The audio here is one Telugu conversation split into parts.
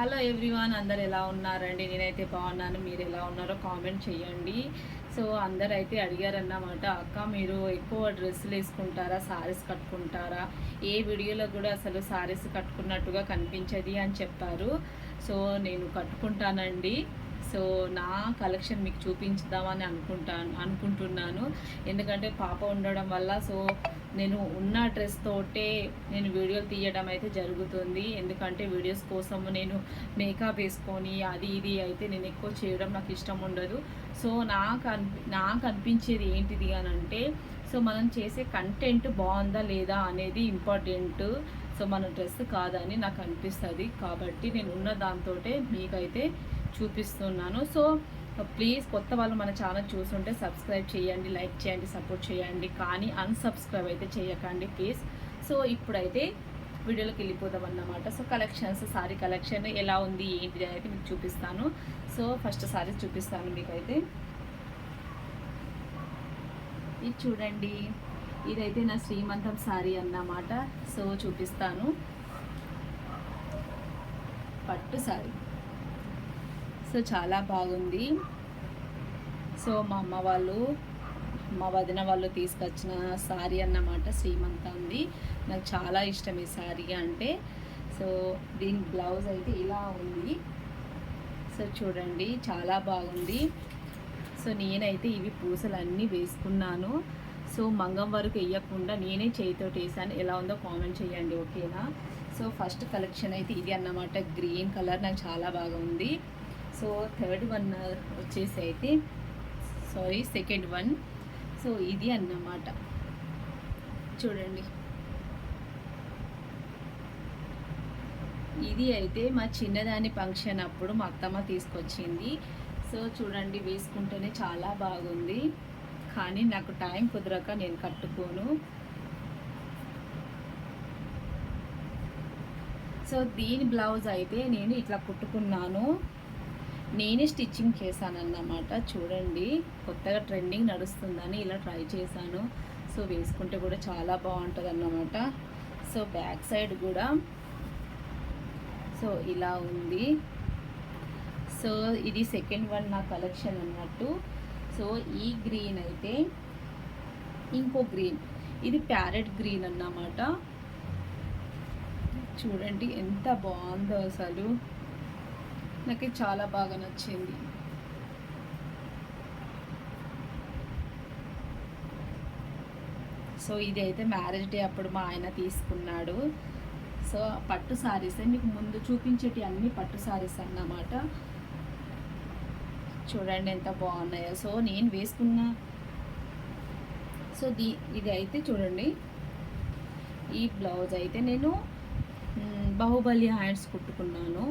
హలో ఎవ్రీవన్ అందరు ఎలా ఉన్నారండి? నేనైతే బాగున్నాను. మీరు ఎలా ఉన్నారో కామెంట్ చేయండి. సో అందరు అయితే అడిగారన్నమాట అక్క మీరు ఎక్కువ డ్రెస్సులు వేసుకుంటారా? సారీస్ కట్టుకుంటారా? ఏ వీడియోలో కూడా అసలు సారీస్ కట్టుకున్నట్టుగా కనిపించది? అని చెప్పారు. సో నేను కట్టుకుంటానండి. సో నా కలెక్షన్ మీకు చూపించుదామని అనుకుంటాను అనుకుంటున్నాను. ఎందుకంటే పాప ఉండడం వల్ల సో నేను ఉన్న డ్రెస్ తోటే నేను వీడియోలు తీయడం అయితే జరుగుతుంది. ఎందుకంటే వీడియోస్ కోసం నేను మేకప్ వేసుకొని అది ఇది అయితే నేను ఎక్కువ చేయడం నాకు ఇష్టం ఉండదు. సో నాకు అనిపి నాకు అనిపించేది ఏంటిది అని అంటే సో మనం చేసే కంటెంట్ బాగుందా లేదా అనేది ఇంపార్టెంట్ సో మన డ్రెస్ కాదని నాకు అనిపిస్తుంది. కాబట్టి నేను ఉన్న దాంతో మీకైతే చూపిస్తున్నాను. సో ప్లీజ్ కొత్త వాళ్ళు మన ఛానల్ చూస్తుంటే సబ్స్క్రైబ్ చేయండి లైక్ చేయండి సపోర్ట్ చేయండి. కానీ అన్సబ్స్క్రైబ్ అయితే చేయకండి ప్లీజ్. సో ఇప్పుడైతే వీడియోలోకి వెళ్ళిపోదాం అన్నమాట. సో కలెక్షన్స్ సారీ కలెక్షన్ ఎలా ఉంది ఏంటిది అయితే మీకు చూపిస్తాను. సో ఫస్ట్ సారీ చూపిస్తాను మీకైతే. ఇది చూడండి. ఇదైతే నా శ్రీమంతం సారీ అన్నమాట. సో చూపిస్తాను. పట్టు సారీ. సో చాలా బాగుంది. సో మా అమ్మ వాళ్ళు మా వదిన వాళ్ళు తీసుకొచ్చిన శారీ అన్నమాట శ్రీమంతంది. నాకు చాలా ఇష్టం ఈ శారీ అంటే. సో దీని బ్లౌజ్ అయితే ఇలా ఉంది. సో చూడండి చాలా బాగుంది. సో నేనైతే ఇవి పూసలు అన్నీ వేసుకున్నాను. సో మంగం వరకు వేయకుండా నేనే చేతితోటి వేసాను. ఎలా ఉందో కామెంట్ చేయండి ఓకేనా? సో ఫస్ట్ కలెక్షన్ అయితే ఇది అన్నమాట. గ్రీన్ కలర్ నాకు చాలా బాగా ఉంది సో థర్డ్ వన్ వచ్చేసి అయితే సారీ సెకండ్ వన్. సో ఇది అన్నమాట. చూడండి. ఇది అయితే మా చిన్నదాని ఫంక్షన్ అప్పుడు మా అత్తమ్మ తీసుకొచ్చింది. సో చూడండి వేసుకుంటేనే చాలా బాగుంది. కానీ నాకు టైం కుదరక నేను కట్టుకోను. సో దీని బ్లౌజ్ అయితే నేను ఇట్లా కుట్టుకున్నాను. నేనే స్టిచ్చింగ్ చేశానన్నమాట. చూడండి కొత్తగా ట్రెండింగ్ నడుస్తుందని ఇలా ట్రై చేశాను. సో వేసుకుంటే కూడా చాలా బాగుంటుంది అన్నమాట సో బ్యాక్ సైడ్ కూడా సో ఇలా ఉంది. సో ఇది సెకండ్ వన్ నా కలెక్షన్ అన్నట్టు. సో ఈ గ్రీన్ అయితే ఇంకో గ్రీన్. ఇది ప్యారెట్ గ్రీన్ అన్నమాట. చూడండి ఎంత బాగుందో అసలు. నాకు చాలా బాగా నచ్చింది. సో ఇది అయితే మ్యారేజ్ డే అప్పుడు మా ఆయన తీసుకున్నాడు. సో పట్టు సారీస్ మీకు ముందు చూపించేటి అన్ని పట్టు సారీస్ అన్నమాట. చూడండి ఎంత బాగున్నాయో. సో నేను వేసుకున్న సో దీ ఇది అయితే చూడండి. ఈ బ్లౌజ్ అయితే నేను బాహుబలి హ్యాండ్స్ కుట్టుకున్నాను.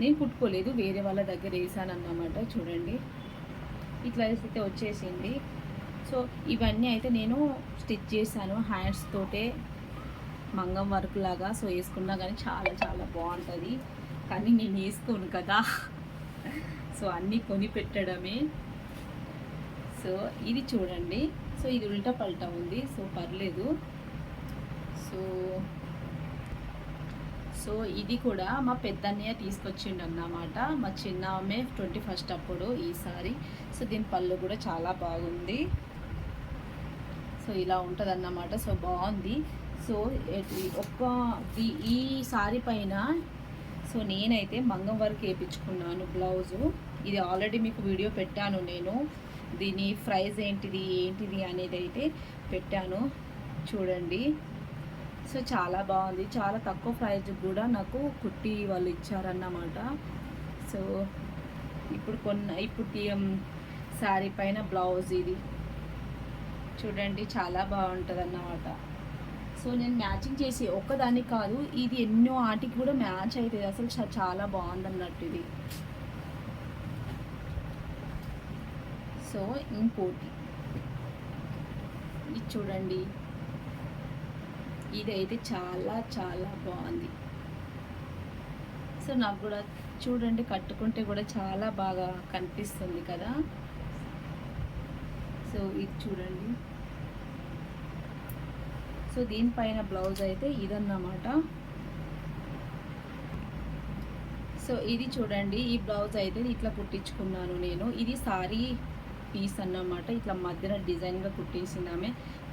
నేను కుట్టుకోలేదు వేరే వాళ్ళ దగ్గర వేసాను అన్నమాట చూడండి. ఇట్లా అయితే వచ్చేసింది. సో ఇవన్నీ అయితే నేను స్టిచ్ చేశాను. హ్యాండ్స్ తోటే మంగం వర్క్ లాగా. సో వేసుకున్నా కానీ చాలా చాలా బాగుంటుంది. కానీ నేను వేసుకోను కదా. సో అన్నీ కొని పెట్టడమే. సో ఇది చూడండి. సో ఇది ఉల్టా పల్టా ఉంది. సో పర్లేదు. సో సో ఇది కూడా మా పెద్దన్నయ్య తీసుకొచ్చిండు అన్నమాట మా చిన్న ఆమె ట్వంటీ ఫస్ట్ అప్పుడు ఈసారి సో దీని పళ్ళు కూడా చాలా బాగుంది. సో ఇలా ఉంటుంది అన్నమాట సో బాగుంది. సో ఒక్క ఈ- సారీ పైన సో నేనైతే మంగం వరకు వేయించుకున్నాను బ్లౌజు. ఇది ఆల్రెడీ మీకు వీడియో పెట్టాను నేను. దీని ప్రైజ్ ఏంటిది ఏంటిది అనేది అయితే పెట్టాను. చూడండి. సో చాలా బాగుంది. చాలా తక్కువ ప్రైజ్ కూడా నాకు కుట్టి వాళ్ళు ఇచ్చారన్నమాట. సో ఇప్పుడు కొన్న ఇప్పుడు శారీ పైన బ్లౌజ్ ఇది. చూడండి చాలా బాగుంటుంది అన్నమాట సో నేను మ్యాచింగ్ చేసి ఒక్కదాన్ని కాదు ఇది ఎన్నో ఆటికి కూడా మ్యాచ్ అవుతుంది అసలు చాలా బాగుంది అన్నట్టు ఇది. సో ఇంకోటి. ఇది చూడండి. ఇదైతే చాలా చాలా బాగుంది. సో నాకు కూడా చూడండి కట్టుకుంటే కూడా చాలా బాగా కనిపిస్తుంది కదా. సో ఇది చూడండి. సో దీనిపైన బ్లౌజ్ అయితే ఇదన్నమాట. సో ఇది చూడండి ఈ బ్లౌజ్ అయితే ఇట్లా కుట్టించుకున్నాను నేను. ఇది సారీ పీస్ అన్నమాట. ఇట్లా మధ్యన డిజైన్గా కుట్టేసింది ఆమె.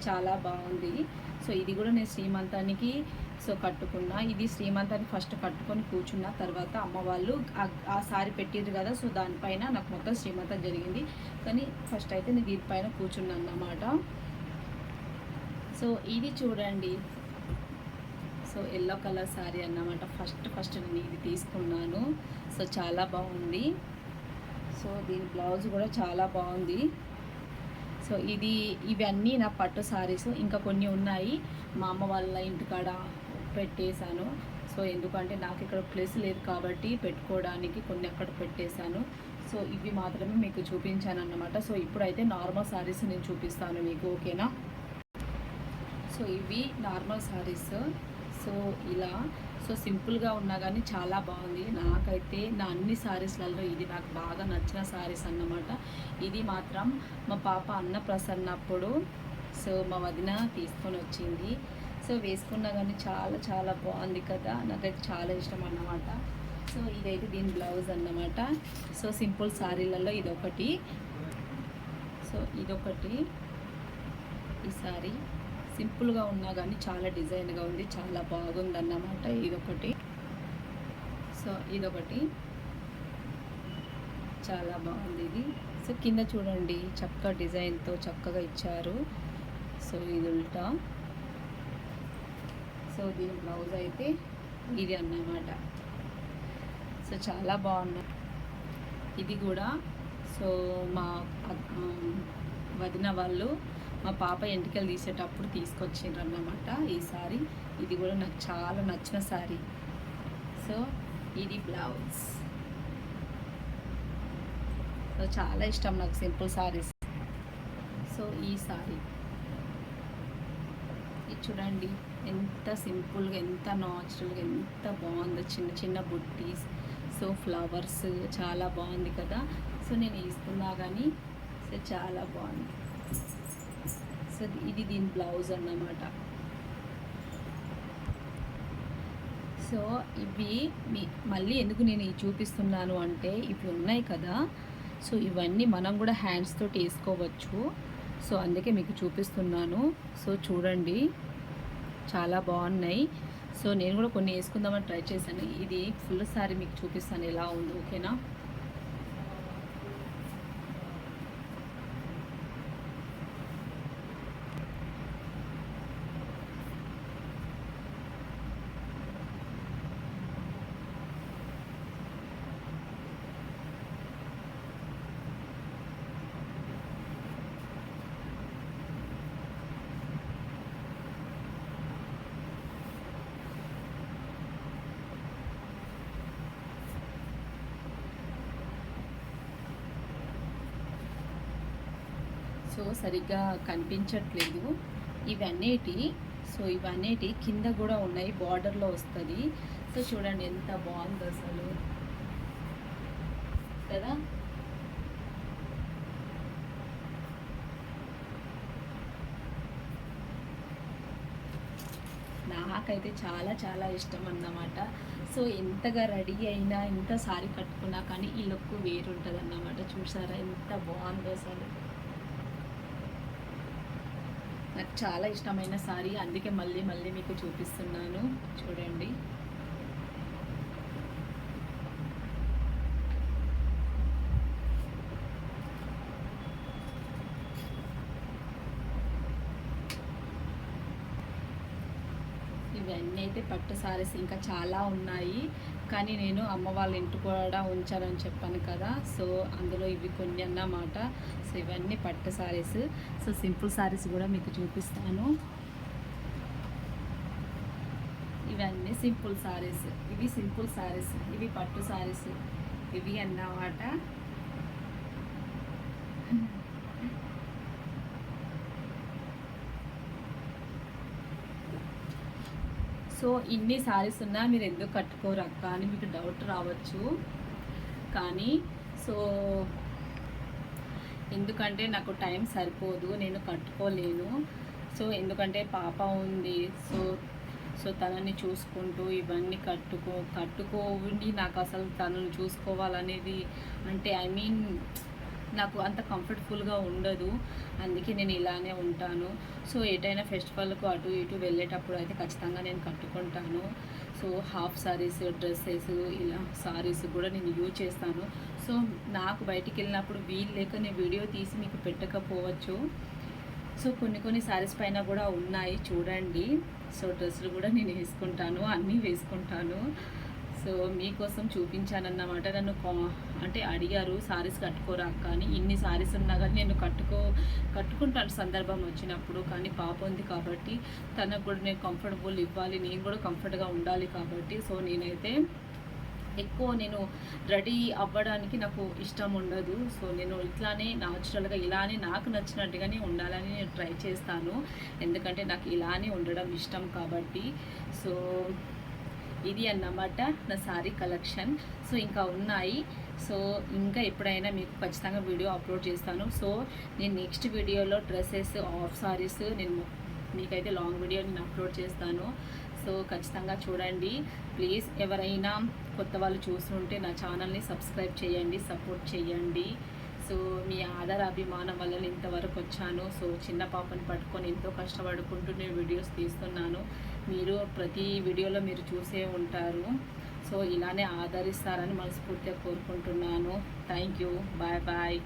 చాలా బాగుంది. సో ఇది కూడా నేను శ్రీమంతానికి సో కట్టుకున్నా. ఇది శ్రీమంతాన్ని ఫస్ట్ కట్టుకొని కూర్చున్న తర్వాత అమ్మ వాళ్ళు ఆ- సారి సారీ కదా సో దానిపైన నాకు మొత్తం శ్రీమంతం జరిగింది. కానీ ఫస్ట్ అయితే నేను దీనిపైన కూర్చున్నాను అన్నమాట. సో ఇది చూడండి. సో ఎల్లో కలర్ శారీ అన్నమాట. ఫస్ట్ ఫస్ట్ నేను ఇది తీసుకున్నాను. సో చాలా బాగుంది. సో దీని బ్లౌజ్ కూడా చాలా బాగుంది. సో ఇది ఇవన్నీ నా పట్టు శారీస్ ఇంకా కొన్ని ఉన్నాయి. మా అమ్మ వాళ్ళ ఇంటికాడ పెట్టేశాను. సో ఎందుకంటే నాకు ఇక్కడ ప్లేస్ లేదు కాబట్టి పెట్టుకోవడానికి కొన్ని అక్కడ పెట్టేశాను. సో ఇవి మాత్రమే మీకు చూపించాను అన్నమాట సో ఇప్పుడైతే నార్మల్ శారీస్ నేను చూపిస్తాను మీకు ఓకేనా? సో ఇవి నార్మల్ శారీస్ సో ఇలా సో సింపుల్గా ఉన్నా కానీ చాలా బాగుంది. నాకైతే నా అన్ని సారీస్లలో ఇది నాకు బాగా నచ్చిన సారీస్ అన్నమాట. ఇది మాత్రం మా పాప అన్న ప్రసన్నప్పుడు సో మా వదిన తీసుకొని వచ్చింది. సో వేసుకున్నా కానీ చాలా చాలా బాగుంది కదా నాకైతే చాలా ఇష్టం అన్నమాట. సో ఇదైతే దీని బ్లౌజ్ అన్నమాట. సో సింపుల్ శారీలలో ఇదొకటి. సో ఇదొకటి ఈ సారీ. సింపుల్గా ఉన్నా కానీ చాలా డిజైన్గా ఉంది చాలా బాగుంది అన్నమాట ఇదొకటి. సో ఇదొకటి. చాలా బాగుంది ఇది. సో కింద చూడండి చక్క డిజైన్తో చక్కగా ఇచ్చారు. సో ఇది ఉల్టా. సో దీని బ్లౌజ్ అయితే ఇది అన్నమాట. సో చాలా బాగున్నా ఇది కూడా. సో మా వదిన వాళ్ళు మా పాప ఎంటికలు తీసేటప్పుడు తీసుకొచ్చిండ్రు అన్నమాట ఈ సారీ. ఇది కూడా నాకు చాలా నచ్చిన సారీ. సో ఇది బ్లౌజ్. సో చాలా ఇష్టం నాకు సింపుల్ సారీస్. సో ఈ సారీ. ఇది చూడండి ఎంత సింపుల్గా ఎంత నాచురల్గా ఎంత బాగుందో చిన్న చిన్న బుట్టీస్. సో ఫ్లవర్స్ చాలా బాగుంది కదా. సో నేను వేసుకున్నా కానీ సో చాలా బాగుంది. సో ఇది దీని బ్లౌజ్ అన్నమాట. సో ఇవి మీ మళ్ళీ ఎందుకు నేను ఇవి చూపిస్తున్నాను అంటే ఇవి ఉన్నాయి కదా. సో ఇవన్నీ మనం కూడా హ్యాండ్స్ తోటి వేసుకోవచ్చు. సో అందుకే మీకు చూపిస్తున్నాను. సో చూడండి. చాలా బాగున్నాయి. సో నేను కూడా కొన్ని వేసుకుందామని ట్రై చేశాను. ఇది ఫుల్ సారీ మీకు చూపిస్తాను ఎలా ఉంది ఓకేనా? సో సరిగ్గా కనిపించట్లేదు. ఇవన్నిటి సో ఇవన్నేటి కింద కూడా ఉన్నాయి బార్డర్లో వస్తుంది. సో చూడండి ఎంత బాగుందో అసలు. కదా? నాకైతే చాలా చాలా ఇష్టం అన్నమాట. సో ఎంతగా రెడీ అయినా ఎంత సారీ కట్టుకున్నా కానీ ఈ లుక్ వేరుంటుంది అన్నమాట చూసారా? ఎంత బాగుందో అసలు. నాకు చాలా ఇష్టమైన సారీ అందుకే మళ్ళీ మళ్ళీ మీకు చూపిస్తున్నాను. చూడండి. ఇవన్నీ అయితే పట్టు సారీస్ ఇంకా చాలా ఉన్నాయి. కానీ నేను అమ్మ వాళ్ళ ఇంటి కూడా ఉంచానని చెప్పాను కదా. సో అందులో ఇవి కొన్ని అన్నమాట. సో ఇవన్నీ పట్టు సారీస్. సో సింపుల్ సారీస్ కూడా మీకు చూపిస్తాను. ఇవన్నీ సింపుల్ సారీస్. ఇవి సింపుల్ సారీస్. ఇవి పట్టు సారీస్. ఇవి అన్నమాట. సో ఇన్ని సారీస్ ఉన్నా మీరు ఎందుకు కట్టుకోరు అక్క అని మీకు డౌట్ రావచ్చు. కానీ సో ఎందుకంటే నాకు టైం సరిపోదు నేను కట్టుకోలేను. సో ఎందుకంటే పాప ఉంది సో సో తనని చూసుకుంటూ ఇవన్నీ కట్టుకో కట్టుకోండి నాకు అసలు తనను చూసుకోవాలనేది అంటే ఐ మీన్ నాకు అంత కంఫర్టబుల్గా ఉండదు. అందుకే నేను ఇలానే ఉంటాను. సో ఎటైనా ఫెస్టివల్కు అటు ఇటు వెళ్ళేటప్పుడు అయితే ఖచ్చితంగా నేను కట్టుకుంటాను. సో హాఫ్ సారీస్ డ్రెస్సెస్ ఇలా సారీస్ కూడా నేను యూజ్ చేస్తాను. సో నాకు బయటికి వెళ్ళినప్పుడు వీలు లేక నేను వీడియో తీసి మీకు పెట్టకపోవచ్చు. సో కొన్ని కొన్ని సారీస్ పైన కూడా ఉన్నాయి. చూడండి. సో డ్రెస్సులు కూడా నేను వేసుకుంటాను. అన్నీ వేసుకుంటాను. సో మీకోసం చూపించానన్నమాట నన్ను కా- అంటే అడిగారు సారీస్ కట్టుకోరా కానీ ఇన్ని సారీస్ ఉన్నా కానీ నేను కట్టుకో కట్టుకుంటాను సందర్భం వచ్చినప్పుడు కానీ పాప ఉంది కాబట్టి తనకు కూడా నేను కంఫర్టబుల్ ఇవ్వాలి నేను కూడా కంఫర్ట్గా ఉండాలి కాబట్టి. సో నేనైతే ఎక్కువ నేను రెడీ అవ్వడానికి నాకు ఇష్టం ఉండదు. సో నేను ఇట్లానే న్యాచురల్గా ఇలానే నాకు నచ్చినట్టుగానే ఉండాలని నేను ట్రై చేస్తాను. ఎందుకంటే నాకు ఇలానే ఉండడం ఇష్టం కాబట్టి. సో ఇది అన్నమాట నా సారీ కలెక్షన్ సో ఇంకా ఉన్నాయి. సో ఇంకా ఎప్పుడైనా మీకు ఖచ్చితంగా వీడియో అప్లోడ్ చేస్తాను. సో నేను నెక్స్ట్ వీడియోలో డ్రెస్సెస్ ఆఫ్ సారీస్ నేను మీకైతే లాంగ్ వీడియో నేను అప్లోడ్ చేస్తాను. సో ఖచ్చితంగా చూడండి. ప్లీజ్ ఎవరైనా కొత్త వాళ్ళు చూస్తుంటే నా ఛానల్ని సబ్స్క్రైబ్ చేయండి సపోర్ట్ చేయండి. సో మీ ఆధార అభిమానం వల్ల నేను ఇంతవరకు వచ్చాను. సో చిన్న పాపని పట్టుకొని ఎంతో కష్టపడుకుంటూ నేను వీడియోస్ తీస్తున్నాను. మీరు ప్రతి వీడియోలో మీరు చూసే ఉంటారు. సో ఇలానే ఆదరిస్తారని మనస్ఫూర్తిగా కోరుకుంటున్నాను. Thank you. Bye bye.